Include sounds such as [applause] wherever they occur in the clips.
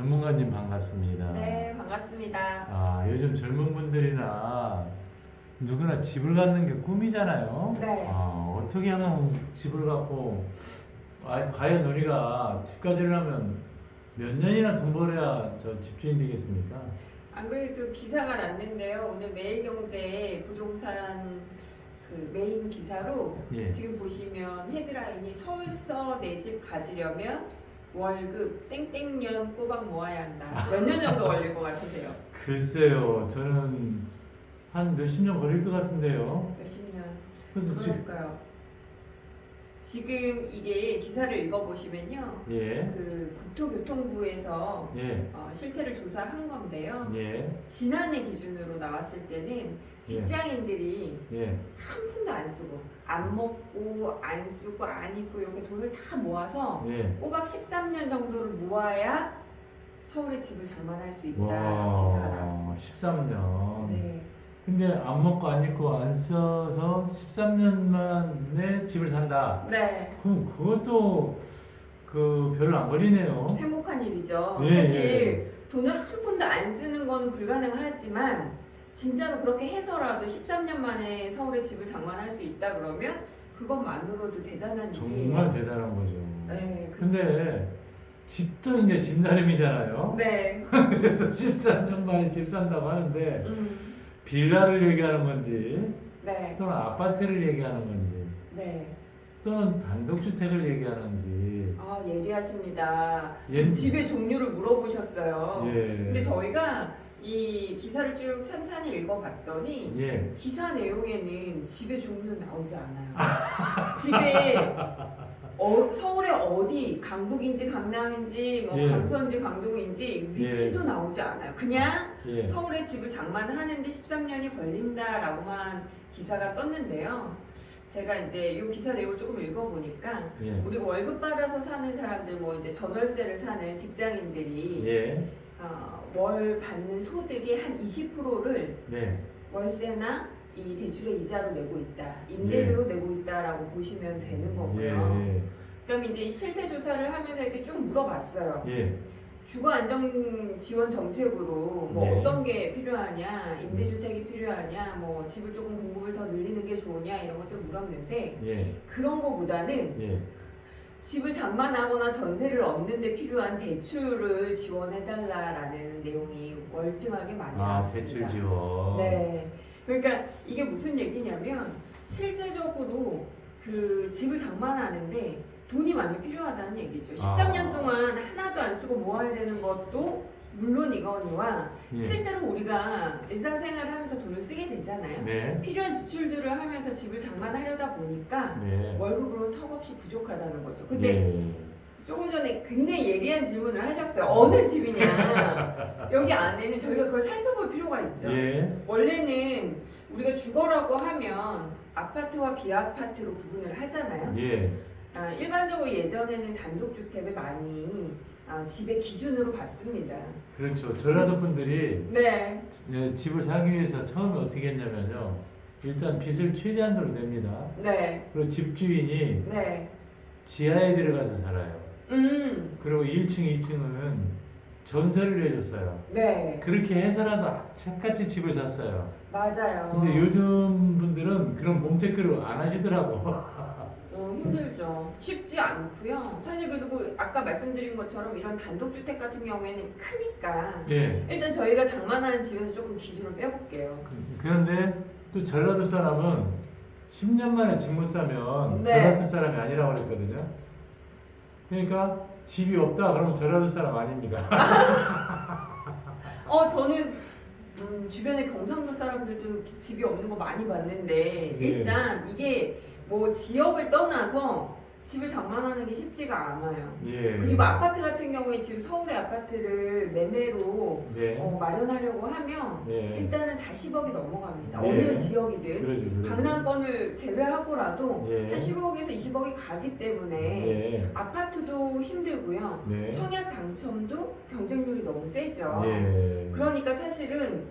전문가님 반갑습니다. 네, 반갑습니다. 아, 요즘 젊은 분들이나 누구나 집을 갖는 게 꿈이잖아요. 네. 아, 어떻게 하면 집을 갖고 아, 과연 우리가 집 가지려면 몇 년이나 돈 벌어야 저 집주인 되겠습니까? 안 그래도 기사가 났는데요. 오늘 매일경제 부동산 그 메인 기사로 예. 지금 보시면 헤드라인이 서울서 내 집 가지려면 월급 땡땡년 꼬박 모아야 한다. 몇 년 정도 걸릴 것 같으세요? 글쎄요, 저는 한 몇십 년 걸릴 것 같은데요. 몇십 년. 근데 지금 그럴까요? 지금 이게 기사를 읽어보시면요. 예, 그 국토교통부에서 예, 어, 실태를 조사한 건데요. 예, 지난해 기준으로 나왔을 때는 직장인들이 예. 한 푼도 안 쓰고 안 먹고 안 쓰고 안 입고 이렇게 돈을 다 모아서 예. 꼬박 13년 정도를 모아야 서울에 집을 장만할 수 있다 와, 기사가 나왔습니다. 13년. 네, 근데 안 먹고 안 입고 안 써서 13년 만에 집을 산다. 네, 그럼 그것도 그 별로 안 걸리네요. 행복한 일이죠. 예, 사실 예. 돈을 한 푼도 안 쓰는 건 불가능하지만 진짜로 그렇게 해서라도 13년 만에 서울에 집을 장만할 수 있다 그러면 그것만으로도 대단한 일이에요. 정말 대단한 거죠. 네, 그- 근데 집도 이제 집 나름이잖아요. 네, [laughs] 그래서 13년 만에 집 산다고 하는데 음, 빌라를 얘기하는 건지 네, 또는 아파트를 얘기하는 건지 네. 또는 단독주택을 얘기하는지 아 예리하십니다. 예. 지금 집의 종류를 물어보셨어요. 예. 근데 저희가 이 기사를 쭉 천천히 읽어봤더니 예. 기사 내용에는 집의 종류 나오지 않아요. [laughs] 집에 어, 서울의 어디 강북인지 강남인지 뭐 예. 강서인지 강동인지 위치도 나오지 않아요. 그냥 예. 서울에 집을 장만하는데 13년이 걸린다라고만 기사가 떴는데요. 제가 이제 이 기사 내용을 조금 읽어보니까 예. 우리 월급 받아서 사는 사람들 뭐 이제 전월세를 사는 직장인들이 예. 어, 월 받는 소득의 한 20%를 네. 월세나 이 대출의 이자로 내고 있다, 임대료로 내고 있다라고 보시면 되는 거고요. 예. 그럼 이제 이 실태 조사를 하면서 이렇게 쭉 물어봤어요. 예. 주거 안정 지원 정책으로 뭐 네. 어떤 게 필요하냐, 임대주택이 필요하냐, 뭐 집을 조금 공급을 더 늘리는 게 좋으냐 이런 것들 물었는데 예. 그런 거보다는 예. 집을 장만하거나 전세를 얻는데 필요한 대출을 지원해달라라는 내용이 월등하게 많이 아, 나왔습니다. 대출 지원. 네. 그러니까 이게 무슨 얘기냐면 실제적으로 그 집을 장만하는데 돈이 많이 필요하다는 얘기죠. 13년 아. 동안 하나도 안 쓰고 모아야 되는 것도 물론 이거니와 예. 실제로 우리가 일상생활을 하면서 돈을 쓰게 되잖아요. 네. 필요한 지출들을 하면서 집을 장만하려다 보니까 네. 월급으로는 턱없이 부족하다는 거죠. 근데 예. 조금 전에 굉장히 예리한 질문을 하셨어요. 어느 집이냐? [laughs] 여기 안에는 저희가 그걸 살펴볼 필요가 있죠. 예. 원래는 우리가 주거라고 하면 아파트와 비아파트로 구분을 하잖아요. 예. 아, 일반적으로 예전에는 단독주택을 많이 아, 집의 기준으로 봤습니다. 그렇죠. 전라도 분들이 네, 예, 집을 사기 위해서 처음에 어떻게 했냐면요. 일단 빚을 최대한으로 냅니다. 네, 그리고 집주인이 네. 지하에 들어가서 살아요. 음, 그리고 1층, 2층은 전세를 내줬어요. 네, 그렇게 해서라도 악착같이 집을 샀어요. 맞아요. 근데 요즘 분들은 그런 몸체크를 안 하시더라고. [laughs] 어, 힘들죠. 쉽지 않고요. 사실 그리고 아까 말씀드린 것처럼 이런 단독주택 같은 경우에는 크니까 예. 일단 저희가 장만하는 집에서 조금 기준을 빼볼게요. 그- 그런데 또 전라도 사람은 10년 만에 집 못 사면 네. 전라도 사람이 아니라고 그랬거든요. 그러니까 집이 없다 그러면 전라도 사람 아닙니다. [laughs] 어 저는 음, 주변에 경상도 사람들도 집이 없는 거 많이 봤는데 예. 일단 이게 뭐 지역을 떠나서 집을 장만하는 게 쉽지가 않아요. 예. 그리고 아파트 같은 경우에 지금 서울의 아파트를 매매로 네. 어, 마련하려고 하면 네. 일단은 다 10억이 넘어갑니다. 예. 어느 지역이든 그러죠. 그러죠. 강남권을 제외하고라도 예. 한 15억에서 20억이 가기 때문에 예. 아파트도 힘들고요. 네. 청약 당첨도 경쟁률이 너무 세죠. 예. 그러니까 사실은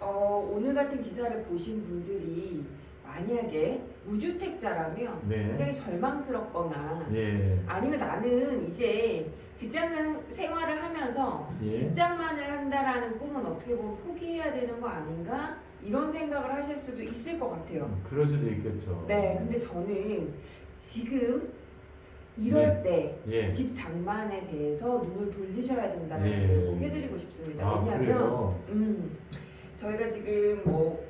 어, 오늘 같은 기사를 보신 분들이 만약에 무주택자라면 네. 굉장히 절망스럽거나 예. 아니면 나는 이제 직장 생- 생활을 하면서 예. 직장만을 한다라는 꿈은 어떻게 보면 포기해야 되는 거 아닌가 이런 생각을 하실 수도 있을 것 같아요. 그럴 수도 있겠죠. 네, 근데 저는 지금 이럴 때 예. 집 장만에 대해서 눈을 돌리셔야 된다는 예. 얘기를 꼭 해드리고 싶습니다. 아, 왜냐하면 그래요? 음, 저희가 지금 뭐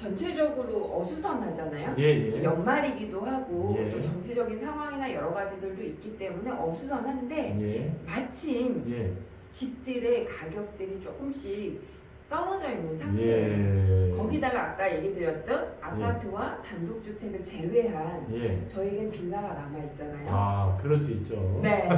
전체적으로 어수선하잖아요. 예, 예. 연말이기도 하고 예. 또 정치적인 상황이나 여러 가지들도 있기 때문에 어수선한데 예. 마침 예. 집들의 가격들이 조금씩 떨어져 있는 상태예요. 예. 거기다가 아까 얘기 드렸던 아파트와 단독주택을 제외한 예. 저에겐 빌라가 남아 있잖아요. 아, 그럴 수 있죠. 네,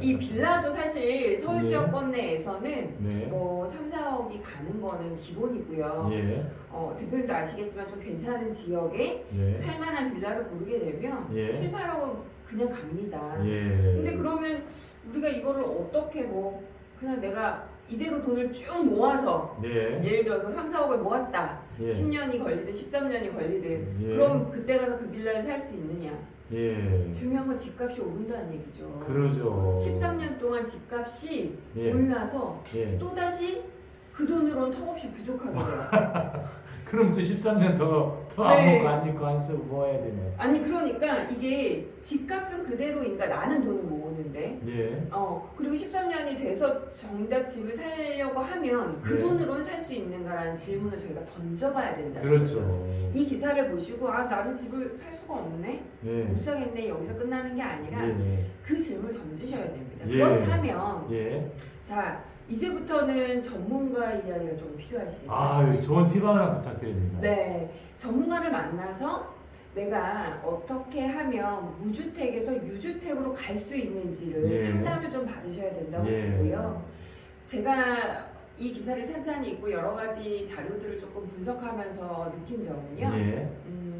이 빌라도 사실 서울 예. 지역권 내에서는 네. 뭐 3, 4억이 가는 거는 기본이고요. 예. 어, 대표님도 아시겠지만 좀 괜찮은 지역에 예. 살만한 빌라를 고르게 되면 예. 7, 8억은 그냥 갑니다. 예. 근데 그러면 우리가 이거를 어떻게 뭐 그냥 내가 이대로 돈을 쭉 모아서 네. 예를 들어서 3, 4억을 모았다. 예. 10년이 걸리든 13년이 걸리든 예. 그럼 그때 가서 그 빌라를 살 수 있느냐? 예. 중요한 건 집값이 오른다는 얘기죠. 그러죠. 13년 동안 집값이 예. 올라서 예. 또다시 그 돈으로는 턱없이 부족하게 돼요. [laughs] 그럼 또 13년 더, 더안 네. 먹고 안 입고 안 쓰고 뭐 해야 되네. 아니 그러니까 이게 집값은 그대로니까 나는 돈을 모 으는데 예. 어 그리고 13년이 돼서 정작 집을 살려고 하면 그 네. 돈으로는 살 수 있는가라는 질문을 저희가 던져봐야 된다. 그렇죠. 이 기사를 보시고 아 나는 집을 살 수가 없네 예. 못 사겠네 여기서 끝나는 게 아니라 예. 그 질문을 던지셔야 됩니다. 예. 그렇다면 예. 자 이제부터는 전문가 이야기가 좀 필요하시겠죠. 아, 좋은 팁 하나 부탁드립니다. 네, 전문가를 만나서 내가 어떻게 하면 무주택에서 유주택으로 갈 수 있는지를 예. 상담을 좀 받으셔야 된다고 예. 보고요. 제가 이 기사를 찬찬히 읽고 여러 가지 자료들을 조금 분석하면서 느낀 점은요. 예. 음,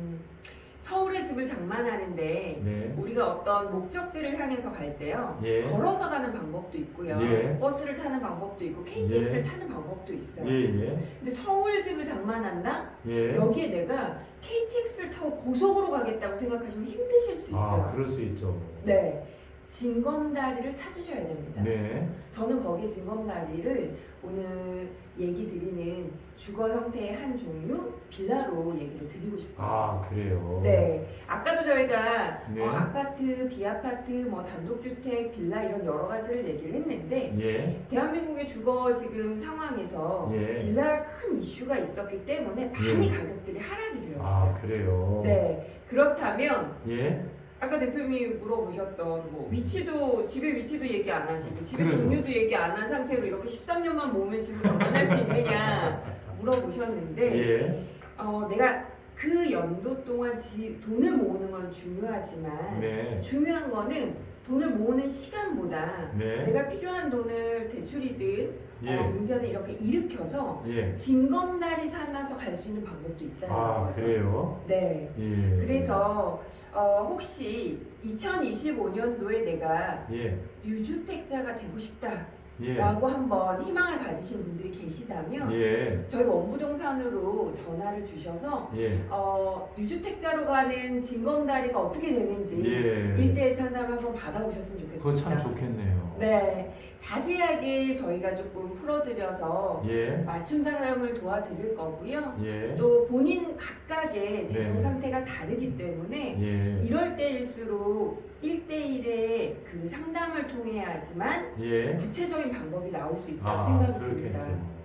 서울에 집을 장만하는데 네. 우리가 어떤 목적지를 향해서 갈 때요. 예. 걸어서 가는 방법도 있고요. 예. 버스를 타는 방법도 있고 KTX를 예. 타는 방법도 있어요. 예. 예. 근데 서울 집을 장만한다? 예. 여기에 내가 KTX를 타고 고속으로 가겠다고 생각하시면 힘드실 수 있어요. 아, 그럴 수 있죠. 네. 징검다리를 찾으셔야 됩니다. 네. 저는 거기 징검다리를 오늘 얘기 드리는 주거 형태의 한 종류 빌라로 얘기를 드리고 싶어요. 아, 그래요. 네. 아까도 저희가 네. 어, 아파트, 비아파트, 뭐 단독주택, 빌라 이런 여러 가지를 얘기를 했는데 예. 대한민국의 주거 지금 상황에서 예. 빌라가 큰 이슈가 있었기 때문에 많이 예. 가격들이 하락이 되어 아. 그래요. 네. 그렇다면 예. 아까 대표님이 물어보셨던 뭐 위치도 집의 위치도 얘기 안 하시고 집의 그러죠. 종류도 얘기 안 한 상태로 이렇게 13년만 모으면 집을 장만할 수 있느냐 물어보셨는데 예. 어, 내가 그 연도 동안 지, 돈을 모으는 건 중요하지만 네. 중요한 거는 돈을 모으는 시간보다 네. 내가 필요한 돈을 대출이든 예. 어, 문제든 이렇게 일으켜서 예. 징검다리 삼아서 갈 수 있는 방법도 있다는 아, 거죠. 그래요? 네. 예. 그래서 어, 혹시 2025년도에 내가 예. 유주택자가 되고 싶다라고 예. 한번 희망을 가지신 분들이 계시다면 예. 저희 원부동산으로 전화를 주셔서 예. 어, 유주택자로 가는 징검다리가 어떻게 되는지 예. 일대일 상담을 한번 받아보셨으면 좋겠습니다. 그거 참 좋겠네요. 네, 자세하게 저희가 조금 풀어드려서 예. 맞춤 상담을 도와드릴 거고요. 예. 또 본인 각각의 재정 네. 상태가 다르기 때문에 예. 이럴 때일수록 1대1의 그 상담을 통해야지만 예. 구체적인 방법이 나올 수 있다고 아, 생각이 그렇겠죠. 듭니다. 아,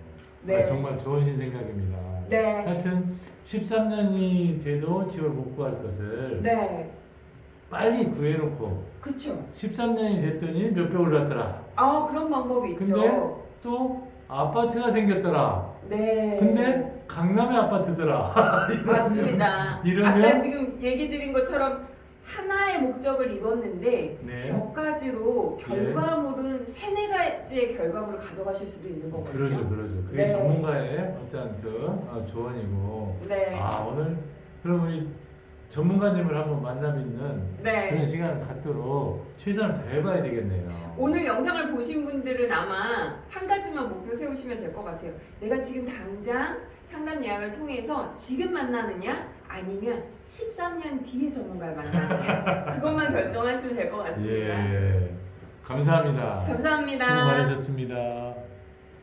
네. 정말 좋으신 생각입니다. 네. 하여튼 13년이 돼도 집을 못 구할 것을 네. 빨리 구해놓고 그쵸. 13년이 됐더니 몇배 올랐더라. 아, 그런 방법이 있죠. 근데 또 아파트가 생겼더라. 네. 근데 강남의 아파트더라. [laughs] 맞습니다. 이러면- 아까 지금 얘기 드린 것처럼 하나의 목적을 이뤘는데 네. 몇 가지로 결과물은 세네 가지의 결과물을 가져가실 수도 있는 거거든요. 그러죠, 그러죠. 그게 네. 전문가의 어떤 그 어, 조언이고. 네. 아 오늘 그럼 우리 전문가님을 한번 만나 뵙는 네. 그런 시간을 갖도록 최선을 다해봐야 되겠네요. 오늘 영상을 보신 분들은 아마 한 가지만 목표 세우시면 될 것 같아요. 내가 지금 당장 상담 예약을 통해서 지금 만나느냐 아니면 13년 뒤에 전문가를 만나느냐 [laughs] 그것만 결정하시면 될 것 같습니다. 예. 감사합니다. 감사합니다. 수고 많으셨습니다.